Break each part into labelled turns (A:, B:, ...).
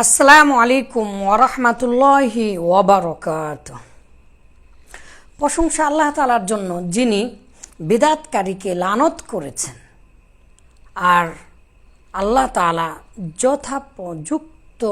A: আসসালামু আলাইকুম ওরহমতুল্লাহি ওবরকাত প্রশংসা আল্লাহ তালার জন্য যিনি বিদাতকারীকে লানত করেছেন আর আল্লাহ তালা যথাপযুক্ত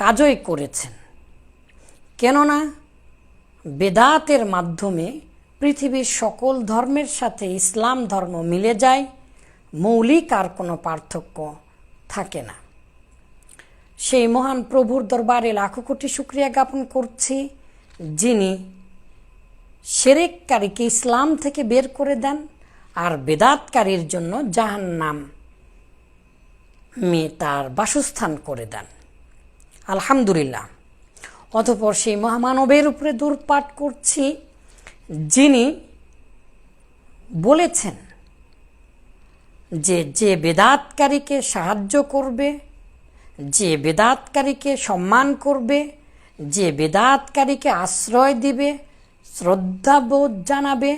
A: কাজই করেছেন। কেননা বেদাতের মাধ্যমে পৃথিবীর সকল ধর্মের সাথে ইসলাম ধর্ম মিলে যায়, মৌলিক আর কোনো পার্থক্য থাকে না। সেই মহান প্রভুর দরবারে লাখো কোটি শুক্রিয়া জ্ঞাপন করছি, যিনি সেরেককারীকে ইসলাম থেকে বের করে দেন আর বেদাতকারীর জন্য জাহান্নাম মেয়ে তার বাসস্থান করে দেন। আলহামদুলিল্লাহ। অতপর সেই মহামানবের উপরে দূরপাঠ করছি, যিনি বলেছেন যে যে বেদাতকারীকে সাহায্য করবে যে বেদাতকারীকে সম্মান করবে, যে বেদাতকারীকে আশ্রয় দিবে শ্রদ্ধাবোধ জানাবে,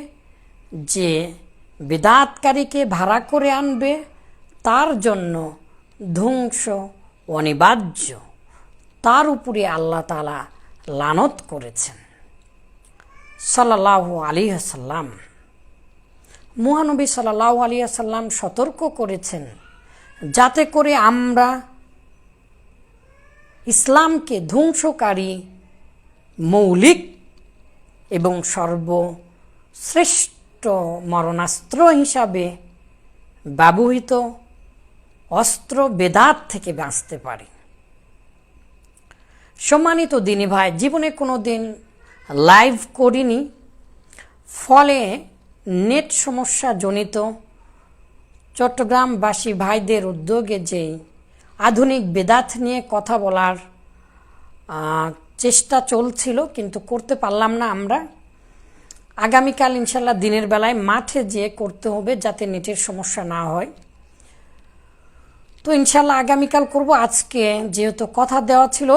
A: যে বেদাতকারীকে ভাড়া করে আনবে, তার জন্য ধ্বংস অনিবার্য। তার উপরে আল্লাহ তালা লানত করেছেন। সাল্লাহ আলী সাল্লাম মহানবী সাল্লাহ আলী সাল্লাম সতর্ক করেছেন, যাতে করে আমরা ইসলামকে ধ্বংসকারী মৌলিক এবং সর্বশ্রেষ্ঠ মরণাস্ত্র হিসাবে ব্যবহৃত অস্ত্র বেদাত থেকে বাঁচতে পারি। সম্মানিত দিনী ভাই, জীবনে কোনো দিন লাইভ করিনি, ফলে নেট সমস্যা জনিত চট্টগ্রামবাসী ভাইদের উদ্যোগে যেই আধুনিক বেদাত নিয়ে কথা বলার চেষ্টা চলছিল, কিন্তু করতে পারলাম না আমরা। আগামীকাল ইনশাল্লাহ দিনের বেলায় মাঠে যেয়ে করতে হবে যাতে নেটের সমস্যা না হয়। তো ইনশাল্লাহ আগামীকাল করব। আজকে যেহেতু কথা দেওয়া ছিল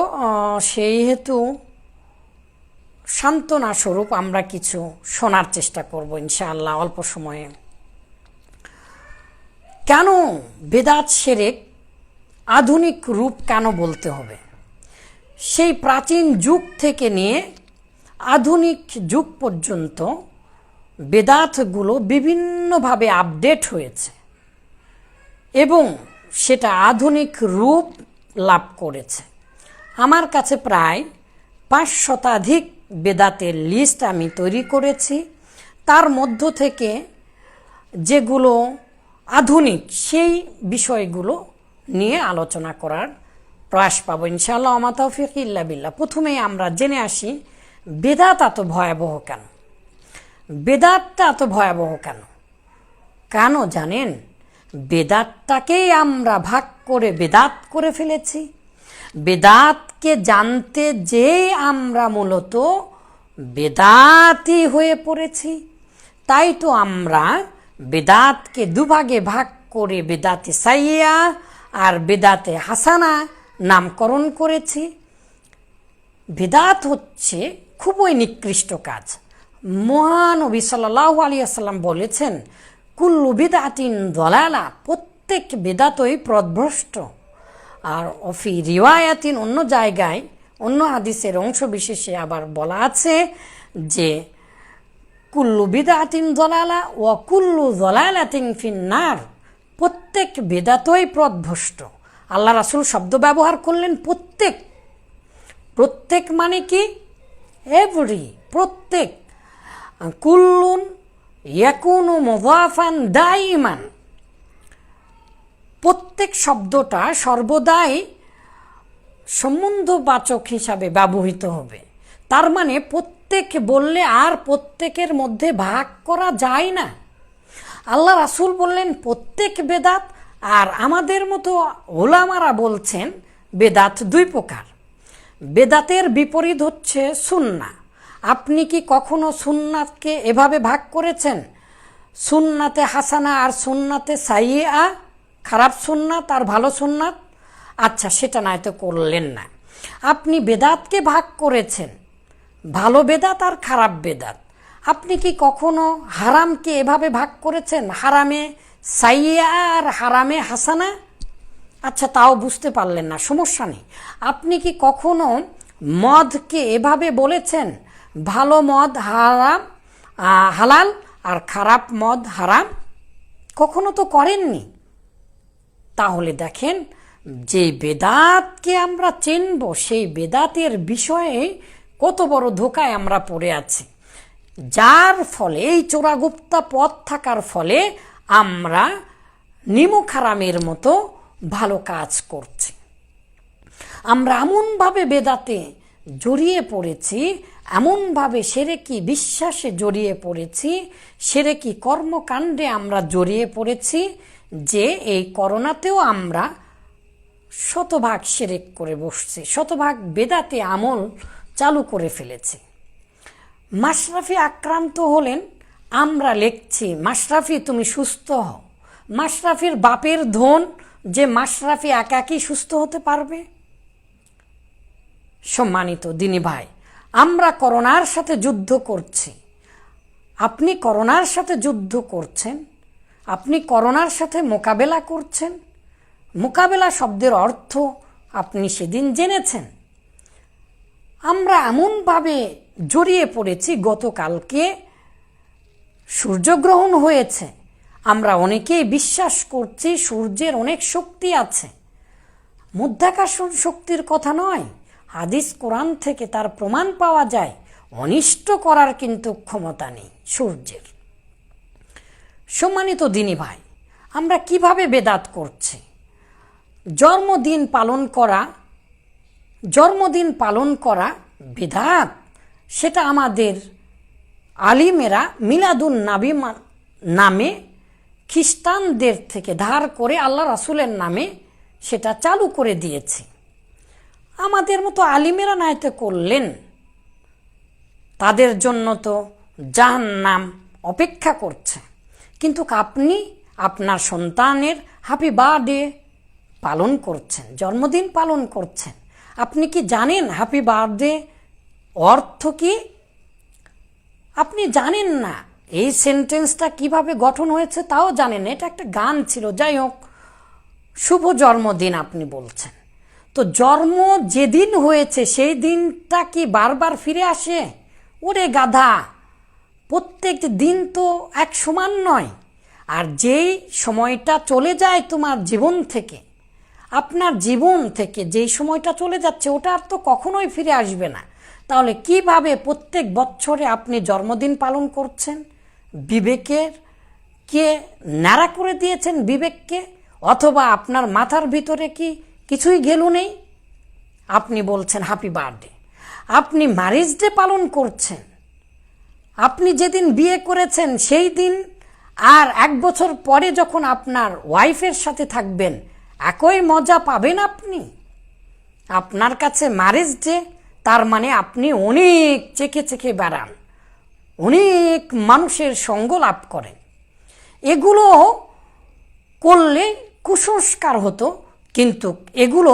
A: সেই হেতু সান্ত্বনা স্বরূপ আমরা কিছু শোনার চেষ্টা করব ইনশাআল্লাহ অল্প সময়ে। কেন বেদাত সেরেক? আধুনিক রূপ কেন বলতে হবে? সেই প্রাচীন যুগ থেকে নিয়ে আধুনিক যুগ পর্যন্ত বেদাতগুলো বিভিন্নভাবে আপডেট হয়েছে এবং সেটা আধুনিক রূপ লাভ করেছে। আমার কাছে প্রায় পাঁচ শতাধিক বেদাতের লিস্ট আমি তৈরি করেছি। তার মধ্য থেকে যেগুলো আধুনিক, সেই বিষয়গুলো নিয়ে আলোচনা করার প্রয়াস পাবো। ইনশাআল্লাহ আমাতফিক ইল্লা বিল্লাহ। প্রথমেই আমরা জেনে আসি, বেদাত এত ভয়াবহ কেন? বেদাতটা এত ভয়াবহ কেন? কেন জানেন? বেদাতটাকেই আমরা ভাগ করে বেদাত করে ফেলেছি। বেদাতকে জানতে যে আমরা মূলত বেদাতি হয়ে পড়েছি, তাই তো আমরা বেদাতকে দুভাগে ভাগ করে বেদাতে সাইয়া আর বেদাতে হাসানা নামকরণ করেছি। বেদাত হচ্ছে খুবই নিকৃষ্ট কাজ। মহানবী সাল্লাহ আলী আসাল্লাম বলেছেন, কুল্লু বেদাতিন দলালা প্রত্যেক বেদাতই প্রদভ্রষ্ট। আর অফি রিওয়ায়াতিন অন্য জায়গায়, অন্য হাদিসের অংশ বিশেষে আবার বলা আছে যে, কুল্লু বিদাতিন দলালা ও কুল্লু দলালাতিন ফিন্নার প্রত্যেক বেদাতই প্রদভষ্ট। আল্লাহ রাসুল শব্দ ব্যবহার করলেন প্রত্যেক। প্রত্যেক মানে কি? এভরি প্রত্যেক। কুল্লুন ইয়াকুনু মোজাফান দাইমান প্রত্যেক শব্দটা সর্বদাই সম্বন্ধবাচক হিসাবে ব্যবহৃত হবে। তার মানে প্রত্যেক বললে আর প্রত্যেকের মধ্যে ভাগ করা যায় না। আল্লাহ রাসুল বললেন, প্রত্যেক বেদাত আর আমাদের মতো ওলামারা বলছেন, বেদাত দুই প্রকার। বেদাতের বিপরীত হচ্ছে সুন্না আপনি কি কখনো সুন্নাতকে এভাবে ভাগ করেছেন? সুন্নাতে হাসানা আর সুন্নাতে সাইয়া খারাপ সুন্নাত আর ভালো সুন্নাত আচ্ছা সেটা নয়তো করলেন না। আপনি বেদাতকে ভাগ করেছেন। ভালো বেদাত আর খারাপ বেদাত। আপনি কি কখনো হারামকে এভাবে ভাগ করেছেন? হারামে সাইয়া আর হারামে হাসানা? আচ্ছা তাও বুঝতে পারলেন না, সমস্যা নেই। আপনি কি কখনো মদকে এভাবে বলেছেন? ভালো মদ হারাম হালাল আর খারাপ মদ হারাম? কখনো তো করেননি? তাহলে দেখেন, যে বেদাতকে আমরা চিনব, সেই বেদাতের বিষয়ে কত বড় ধোকায় আমরা পড়ে আছি। যার ফলে, এই চোরাগুপ্তা পথ থাকার ফলে আমরা নিমুখারামের মতো ভালো কাজ করছি। আমরা এমনভাবে বেদাতে জড়িয়ে পড়েছি, এমনভাবে সেরেকি বিশ্বাসে জড়িয়ে পড়েছি, সেরেকি কর্মকাণ্ডে আমরা জড়িয়ে পড়েছি যে এই করোনাতেও আমরা শতভাগ সেরেক করে বসছি, শতভাগ বেদাতে আমল চালু করে ফেলেছি। মাশরাফি আক্রান্ত হলেন, আমরা লিখছি, মাশরাফি, তুমি সুস্থ হও। মাশরাফির বাপের ধন যে মাশরাফি একাকী সুস্থ হতে পারবে? সম্মানিত দিনী ভাই, আমরা করোনার সাথে যুদ্ধ করছি। আপনি করোনার সাথে যুদ্ধ করছেন? আপনি করোনার সাথে মোকাবেলা করছেন? মোকাবেলা শব্দের অর্থ আপনি সেদিন জেনেছেন। আমরা এমনভাবে জড়িয়ে পড়েছি, গতকালকে সূর্যগ্রহণ হয়েছে। আমরা অনেকেই বিশ্বাস করছি সূর্যের অনেক শক্তি আছে। মধ্যাকর্ষণ শক্তির কথা নয়, হাদিস কোরআন থেকে তার প্রমাণ পাওয়া যায়। অনিষ্ট করার কিন্তু ক্ষমতা নেই সূর্যের। সম্মানিত দিনী ভাই, আমরা কীভাবে বেদাত করছি? জন্মদিন পালন করা, জন্মদিন পালন করা বিধাত সেটা আমাদের আলিমেরা মিলাদুন নাবি নামে খ্রিস্টানদের থেকে ধার করে আল্লাহ রাসুলের নামে সেটা চালু করে দিয়েছে। আমাদের মতো আলিমেরা নাইতে করলেন। তাদের জন্য তো জাহান্নাম অপেক্ষা করছে। কিন্তু আপনি আপনার সন্তানের হ্যাপি বার্থডে পালন করছেন, জন্মদিন পালন করছেন। আপনি কি জানেন হ্যাপি বার্থডে অর্থ কি? আপনি জানেন না। এই সেন্টেন্সটা কীভাবে গঠন হয়েছে তাও জানেন। এটা একটা গান ছিল। যাই হোক, শুভ জন্মদিন আপনি বলছেন। তো জন্ম যেদিন হয়েছে, সেই দিনটা কি বারবার ফিরে আসে? ওরে গাধা, প্রত্যেক দিন তো এক সমান নয়। আর যেই সময়টা চলে যায় তোমার জীবন থেকে, আপনার জীবন থেকে যেই সময়টা চলে যাচ্ছে, ওটা আর তো কখনোই ফিরে আসবে না। তাহলে কীভাবে প্রত্যেক বছরে আপনি জন্মদিন পালন করছেন? বিবেকের কে ন্যাড়া করে দিয়েছেন বিবেককে? অথবা আপনার মাথার ভিতরে কি কিছুই গেলু নেই? আপনি বলছেন হ্যাপি বার্থডে আপনি ম্যারেজ ডে পালন করছেন। আপনি যেদিন বিয়ে করেছেন, সেই দিন আর এক বছর পরে যখন আপনার ওয়াইফের সাথে থাকবেন, একই মজা পাবেন আপনি? আপনার কাছে ম্যারেজ ডে তার মানে আপনি অনেক চেকে চেকে বেড়ান। অনেক মানুষের সঙ্গ লাভ করেন। এগুলো করলে কুসংস্কার হতো, কিন্তু এগুলো,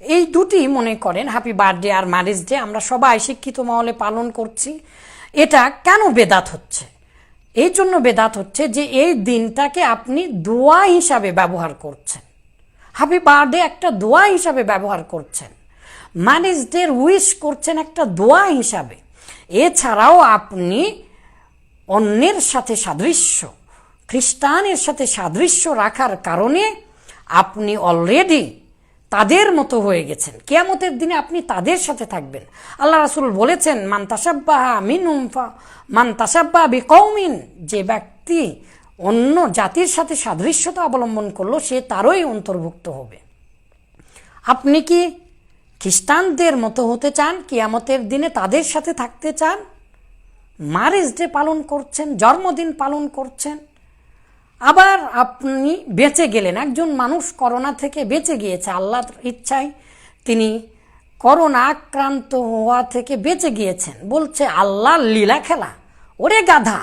A: এই দুটি মনে করেন হ্যাপি বার্থডে আর ম্যারেজ ডে আমরা সবাই শিক্ষিত মহলে পালন করছি। এটা কেন বেদাত হচ্ছে? এই জন্য বেদাত হচ্ছে যে এই দিনটাকে আপনি দোয়া হিসাবে ব্যবহার করছেন। হ্যাপি বার্থডে একটা দোয়া হিসাবে ব্যবহার করছেন। ডের উইশ করছেন একটা দোয়া হিসাবে। এছাড়াও আপনি অন্যের সাথে সাদৃশ্য, খ্রিস্টানের সাথে সাদৃশ্য রাখার কারণে আপনি অলরেডি তাদের মতো হয়ে গেছেন। কেয়ামতের দিনে আপনি তাদের সাথে থাকবেন। আল্লাহ রাসুল বলেছেন, মান তাসাব্বাহা মিনুম মান বি কৌমিন যে ব্যক্তি অন্য জাতির সাথে সাদৃশ্যতা অবলম্বন করল, সে তারই অন্তর্ভুক্ত হবে। আপনি কি খ্রিস্টানদের মতো হতে চান, কিয়ামতের দিনে তাদের সাথে থাকতে চান ম্যারেজ ডে পালন করছেন, জন্মদিন পালন করছেন, আবার আপনি বেঁচে গেলেন। একজন মানুষ করোনা থেকে বেঁচে গিয়েছে, আল্লাহর ইচ্ছায় তিনি করোনা আক্রান্ত হওয়া থেকে বেঁচে গিয়েছেন। বলছে, আল্লাহর লীলা খেলা, ওরে গাধা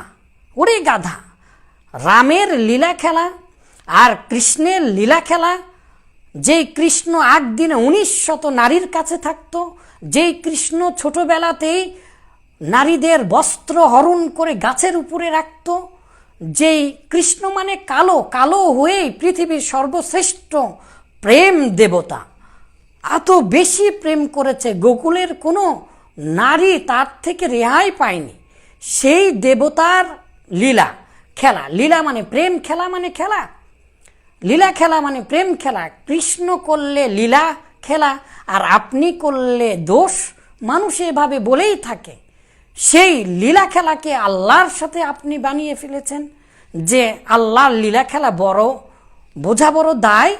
A: ওরে গাধা, রামের লীলা খেলা আর কৃষ্ণের লীলা খেলা যেই কৃষ্ণ একদিনে উনিশ শত নারীর কাছে থাকতো যেই কৃষ্ণ ছোটবেলাতেই নারীদের বস্ত্র হরণ করে গাছের উপরে রাখত, যেই কৃষ্ণ মানে কালো কালো হয়েই পৃথিবীর সর্বশ্রেষ্ঠ প্রেম দেবতা। এত বেশি প্রেম করেছে গোকুলের কোনো নারী তার থেকে রেহাই পায়নি। সেই দেবতার লীলা, খেলা, লীলা মানে প্রেম, খেলা মানে খেলা। লীলা খেলা মানে প্রেম খেলা। কৃষ্ণ করলে লীলা খেলা, আর আপনি করলে দোষ মানুষ এভাবে বলেই থাকে। সেই লীলা খেলাকে আল্লাহর সাথে আপনি বানিয়ে ফেলেছেন যে আল্লাহর লীলা খেলা বড়, বোঝা বড় দায়।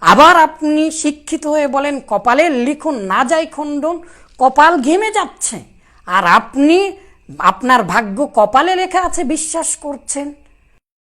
A: আবার আপনি শিক্ষিত হয়ে বলেন, কপালের লিখুন না যায় খণ্ডন, কপাল ঘেমে যাচ্ছে। আর আপনি, আপনার ভাগ্য কপালে লেখা আছে, বিশ্বাস করছেন।